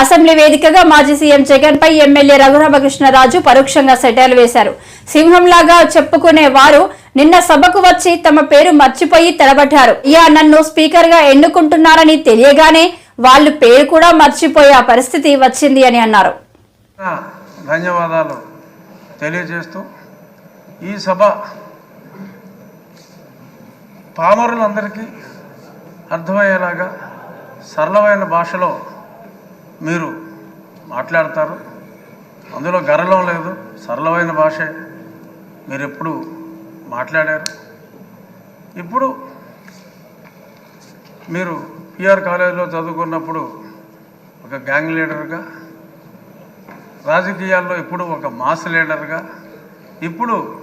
Assembly వేదికగా మాజీ CM Jagan పై ఎమ్మెల్యే రఘురామకృష్ణరాజు పరోక్షంగా సెటైలు వేశారు. సింహంలాగా చెప్పుకునే వారు నిన్న సభకు వచ్చి తమ పేరు మర్చిపోయి తడబడ్డారు ఇయా నన్ను స్పీకర్గా ఎన్నుకుంటున్నారని తెలియగానే వాళ్ళు పేరు కూడా మర్చిపోయే పరిస్థితి వచ్చింది అని అన్నారు. ధన్యవాదాలు తెలియజేస్తూ ఈ సభ పామరులందరికీ అర్థమయ్యేలాగా సరళమైన భాషలో మీరు మాట్లాడతారు. అందులో గర్వం లేదు సరళమైన భాషే. మీరు ఎప్పుడు మాట్లాడారు? ఇప్పుడు మీరు పిఆర్ కాలేజీలో చదువుకున్నప్పుడు ఒక గ్యాంగ్ లీడర్గా రాజకీయాల్లో ఇప్పుడు ఒక మాస్ లీడర్గా ఇప్పుడు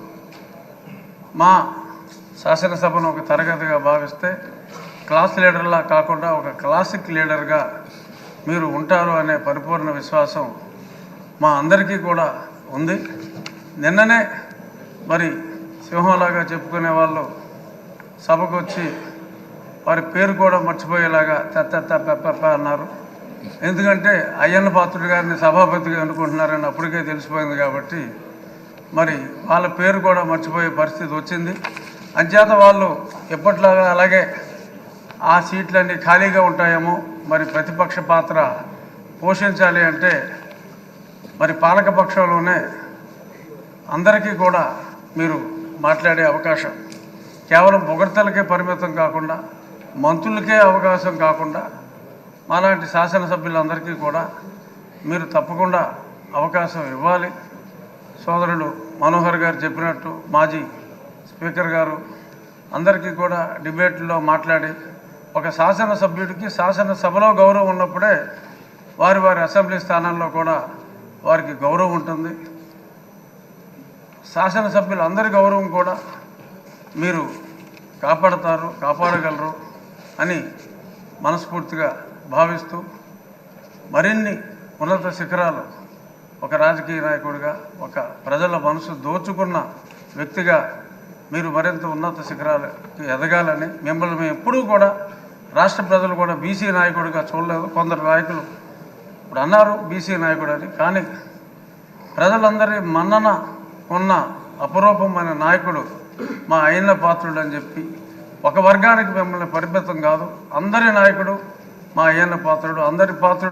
మా శాసనసభను ఒక తరగతిగా భావిస్తే క్లాస్ లీడర్లా కాకుండా ఒక క్లాసిక్ లీడర్గా మీరు ఉంటారు అనే పరిపూర్ణ విశ్వాసం మా అందరికీ కూడా ఉంది. నిన్ననే మరి సింహంలాగా చెప్పుకునే వాళ్ళు సభకు వచ్చి వారి పేరు కూడా మర్చిపోయేలాగా తెత్త పెప్ప అన్నారు. ఎందుకంటే అయ్యన్న పాత్రుడు గారిని సభాపతిగా అనుకుంటున్నారని అప్పటికే తెలిసిపోయింది కాబట్టి మరి వాళ్ళ పేరు కూడా మర్చిపోయే పరిస్థితి వచ్చింది. అంచేత వాళ్ళు ఎప్పట్లాగా అలాగే ఆ సీట్లన్నీ ఖాళీగా ఉంటాయేమో మరి ప్రతిపక్ష పాత్ర పోషించాలి అంటే మరి పాలకపక్షంలోనే అందరికీ కూడా మీరు మాట్లాడే అవకాశం. కేవలం పొగడ్తలకే పరిమితం కాకుండా మంత్రులకే అవకాశం కాకుండా మాలాంటి శాసనసభ్యులందరికీ కూడా మీరు తప్పకుండా అవకాశం ఇవ్వాలి. సోదరుడు మనోహర్ గారు చెప్పినట్టు మాజీ స్పీకర్ గారు అందరికీ కూడా డిబేట్లో మాట్లాడి ఒక శాసనసభ్యుడికి శాసనసభలో గౌరవం ఉన్నప్పుడే వారి వారి అసెంబ్లీ స్థానాల్లో కూడా వారికి గౌరవం ఉంటుంది. శాసనసభ్యులందరి గౌరవం కూడా మీరు కాపాడతారు కాపాడగలరు అని మనస్ఫూర్తిగా భావిస్తూ మరిన్ని ఉన్నత శిఖరాలు ఒక రాజకీయ నాయకుడిగా ఒక ప్రజల మనసు దోచుకున్న వ్యక్తిగా మీరు మరింత ఉన్నత శిఖరాలకి ఎదగాలని మిమ్మల్ని మేము ఎప్పుడూ కూడా రాష్ట్ర ప్రజలు కూడా బీసీ నాయకుడిగా చూడలేదు. కొందరు నాయకులు ఇప్పుడు అన్నారు బీసీ నాయకుడు అని. కానీ ప్రజలందరి మన్నన ఉన్న అపురూపమైన నాయకుడు మా అయిన పాత్రుడు అని చెప్పి ఒక వర్గానికి మిమ్మల్ని పరిమితం కాదు. అందరి నాయకుడు మా ఆయన పాత్రుడు అందరి పాత్రుడు